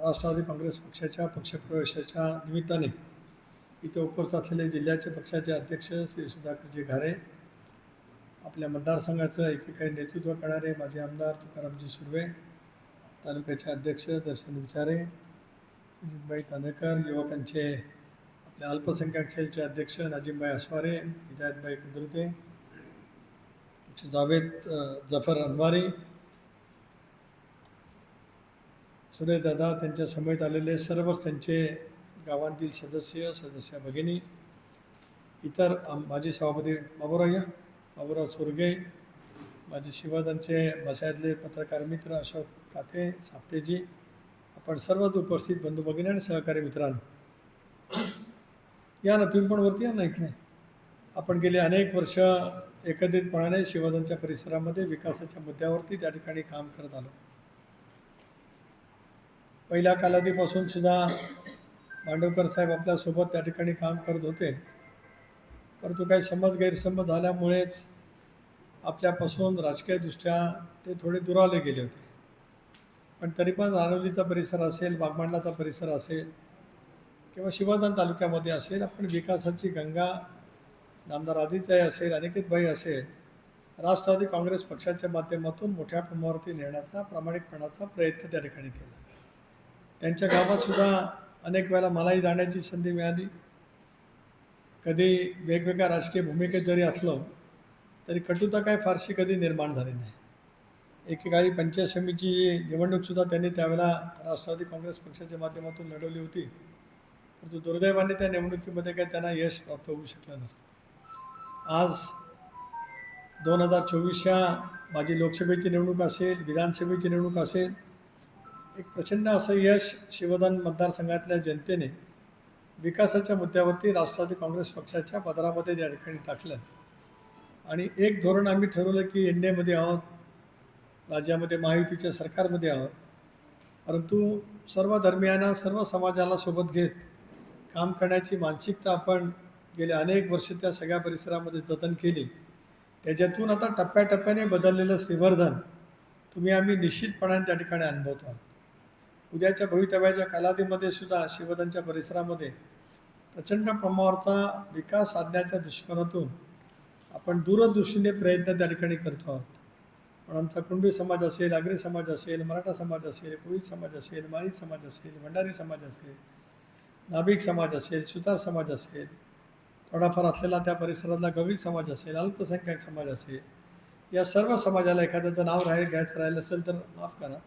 राष्ट्रवादी काँग्रेस पक्षाच्या पक्षप्रवेशाच्या निमित्ताने इथे उपस्थित असलेले जिल्ह्याचे पक्षाचे अध्यक्ष श्री सुधाकरजी घारे आपल्या मतदारसंघाचं एकेकाळी नेतृत्व करणारे माजी आमदार तुकारामजी सुर्वे तालुक्याचे अध्यक्ष दर्शन विचारे अजितभाई तांदेकर युवकांचे आपल्या अल्पसंख्याक सेलचे अध्यक्ष नाजिमभाई अस्वारे हिदायतभाई कुदरते जावेद जफर अनवारी सुरेशदादा त्यांच्या समेत आलेले सर्वच त्यांचे गावांतील सदस्य सदस्य भगिनी इतर माजी सभापती बाबूराव या बाबूराव चोरगे माझे शिवाजांचे बसायतले पत्रकार मित्र अशोक काथे साप्तेजी आपण सर्वच उपस्थित बंधू भगिनी आणि सहकारी मित्रांनो. या ना तुम्ही पण वरती या ना इकडे. आपण गेले अनेक वर्ष एकत्रितपणाने शिवाजांच्या परिसरामध्ये विकासाच्या मुद्द्यावरती त्या ठिकाणी काम करत आलो. पहिल्या कालावधीपासून सुद्धा मांडवकर साहेब आपल्यासोबत त्या ठिकाणी काम करत होते. परंतु काही समज गैरसमज झाल्यामुळेच आपल्यापासून राजकीयदृष्ट्या ते थोडे दुरावले गेले होते. पण तरी पण रानवलीचा परिसर असेल बागमांडलाचा परिसर असेल किंवा शिवादान तालुक्यामध्ये असेल आपण विकासाची गंगा नामदार आदित्य असेल अनिकेतभाई असेल राष्ट्रवादी काँग्रेस पक्षाच्या माध्यमातून मोठ्या प्रमाणावरती नेण्याचा प्रामाणिकपणाचा प्रयत्न त्या ठिकाणी केला. त्यांच्या गावातसुद्धा अनेक वेळेला मलाही जाण्याची संधी मिळाली. कधी वेगवेगळ्या राजकीय भूमिकेत जरी असलो तरी कटुता काय फारशी कधी निर्माण झाली नाही. एकेकाळी पंचायत समितीची निवडणूकसुद्धा त्यांनी त्यावेळेला राष्ट्रवादी काँग्रेस पक्षाच्या माध्यमातून लढवली होती. परंतु दुर्दैवाने त्या निवडणुकीमध्ये काही त्यांना यश प्राप्त होऊ शकलं नसतं. आज दोन हजार चोवीसच्या माझी लोकसभेची निवडणूक असेल विधानसभेची निवडणूक असेल एक प्रचंड असं यश शिवदान मतदारसंघातल्या जनतेने विकासाच्या मुद्द्यावरती राष्ट्रवादी काँग्रेस पक्षाच्या पदरामध्ये त्या ठिकाणी टाकलं. आणि एक धोरण आम्ही ठरवलं की एन डी एमध्ये आहोत राज्यामध्ये महायुतीच्या सरकारमध्ये आहोत. परंतु सर्व धर्मियांना सर्व समाजाला सोबत घेत काम करण्याची मानसिकता आपण गेले अनेक वर्ष त्या सगळ्या परिसरामध्ये जतन केली. त्याच्यातून आता टप्प्याटप्प्याने बदललेलं श्रीवर्धन तुम्ही आम्ही निश्चितपणाने त्या ठिकाणी अनुभवतो आहोत. उद्याच्या भवितव्याच्या कालावधीमध्ये सुद्धा शिवदांच्या परिसरामध्ये प्रचंड प्रमाणावरचा विकास साधण्याच्या दृष्टिकोनातून आपण दूरदृष्टीने प्रयत्न त्या ठिकाणी करतो आहोत पण आमचा कुणबी समाज असेल आगरी समाज असेल मराठा समाज असेल कोळी समाज असेल माळी समाज असेल भंडारी समाज असेल नाभिक समाज असेल सुतार समाज असेल थोडाफार असलेला त्या परिसरातला गवळी समाज असेल अल्पसंख्याक समाज असेल या सर्व समाजाला एखाद्याचं नाव राहील घ्यायचं राहिलं असेल तर माफ करा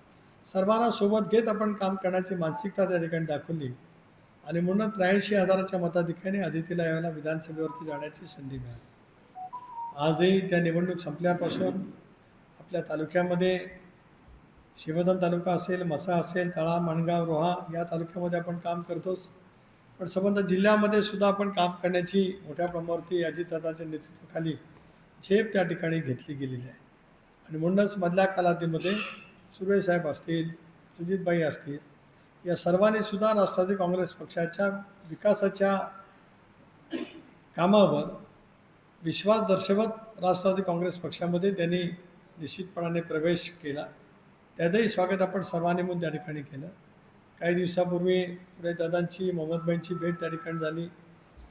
सर्वांना सोबत घेत आपण काम करण्याची मानसिकता त्या ठिकाणी दाखवली आणि म्हणून त्र्याऐंशी हजाराच्या मताधिक्याने आदितीला यावेळेला विधानसभेवरती जाण्याची संधी मिळाली. आजही त्या निवडणूक संपल्यापासून आपल्या तालुक्यामध्ये शिवधन तालुका असेल मसा असेल तळा माणगाव रोहा या तालुक्यामध्ये आपण काम करतोच. पण संबंध जिल्ह्यामध्ये सुद्धा आपण काम करण्याची मोठ्या प्रमाणावरती अजितदादाच्या नेतृत्वाखाली झेप त्या ठिकाणी घेतली गेलेली आहे. आणि म्हणूनच मधल्या कालावधीमध्ये सुरेश साहेब असतील सुजितबाई असतील या सर्वांनी सुद्धा राष्ट्रवादी काँग्रेस पक्षाच्या विकासाच्या कामावर विश्वास दर्शवत राष्ट्रवादी काँग्रेस पक्षामध्ये त्यांनी निश्चितपणाने प्रवेश केला. त्याचंही स्वागत आपण सर्वांनी म्हणून त्या ठिकाणी केलं. काही दिवसापूर्वी दादांची मोहम्मदबाईंची भेट त्या ठिकाणी झाली.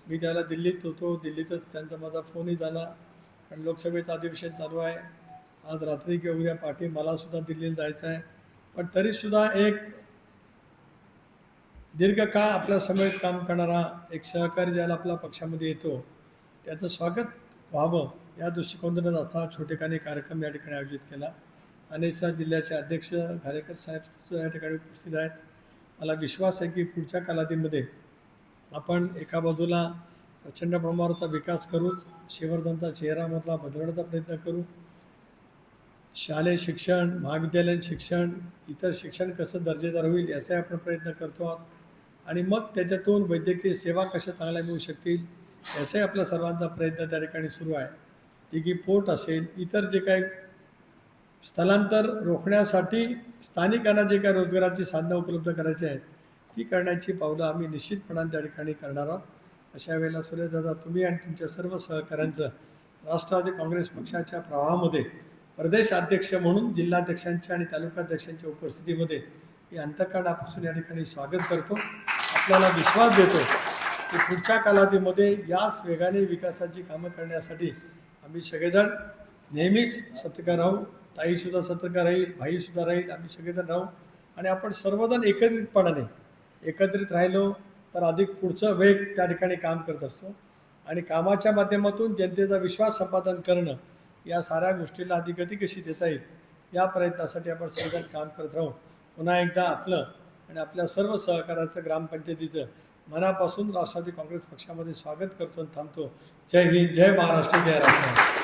मी त्याला दिल्लीत होतो. दिल्लीतच त्यांचा माझा फोनही झाला. कारण लोकसभेचं अधिवेशन चालू आहे. आज रात्री किंवा उद्या पाठी मलासुद्धा दिल्लीला जायचं आहे. पण तरीसुद्धा एक दीर्घकाळ आपल्या समेत काम करणारा एक सहकारी ज्याला आपल्या पक्षामध्ये येतो त्याचं स्वागत व्हावं या दृष्टिकोनातूनच असा छोटेखानी कार्यक्रम या ठिकाणी आयोजित केला. अनेसा जिल्ह्याचे अध्यक्ष घारेकर साहेब या ठिकाणी उपस्थित आहेत. मला विश्वास आहे की पुढच्या कालावधीमध्ये आपण एका बाजूला प्रचंड प्रमाणाचा विकास करू शिवर्धनचा चेहरामधला बदलण्याचा प्रयत्न करू. शालेय शिक्षण महाविद्यालयीन शिक्षण इतर शिक्षण कसं दर्जेदार होईल याचाही आपण प्रयत्न करतो आहोत. आणि मग त्याच्यातून वैद्यकीय सेवा कशा चांगल्या मिळू शकतील याचाही आपल्या सर्वांचा प्रयत्न त्या ठिकाणी सुरू आहे. की पोर्ट असेल इतर जे काही स्थलांतर रोखण्यासाठी स्थानिकांना जे काही रोजगाराची साधनं उपलब्ध करायची आहेत ती करण्याची पावलं आम्ही निश्चितपणाने त्या ठिकाणी करणार आहोत. अशा वेळेला सुरेशदादा तुम्ही आणि तुमच्या सर्व सहकाऱ्यांचं राष्ट्रवादी काँग्रेस पक्षाच्या प्रवाहामध्ये प्रदेशाध्यक्ष म्हणून जिल्हाध्यक्षांच्या आणि तालुकाध्यक्षांच्या उपस्थितीमध्ये मी अंतकरणापासून या ठिकाणी स्वागत करतो. आपल्याला विश्वास देतो की पुढच्या कालावधीमध्ये याच वेगाने विकासाची कामं करण्यासाठी आम्ही सगळेजण नेहमीच सतर्क राहू. ताईसुद्धा सतर्क राहील भाईसुद्धा राहील आम्ही सगळेजण राहू. आणि आपण सर्वजण एकत्रितपणाने एकत्रित राहिलो तर अधिक पुढचं वेग त्या ठिकाणी काम करत असतो. आणि कामाच्या माध्यमातून जनतेचा विश्वास संपादन करणं या साऱ्या गोष्टीला अधिकती कशी देता येईल. या प्रयत्नासाठी आपण सगळेजण काम करत राहू. पुन्हा एकदा आपलं आणि आपल्या सर्व सहकाराचं ग्रामपंचायतीचं मनापासून राष्ट्रवादी काँग्रेस पक्षामध्ये स्वागत करतो आणि थांबतो. जय हिंद जय महाराष्ट्र जय राष्ट्र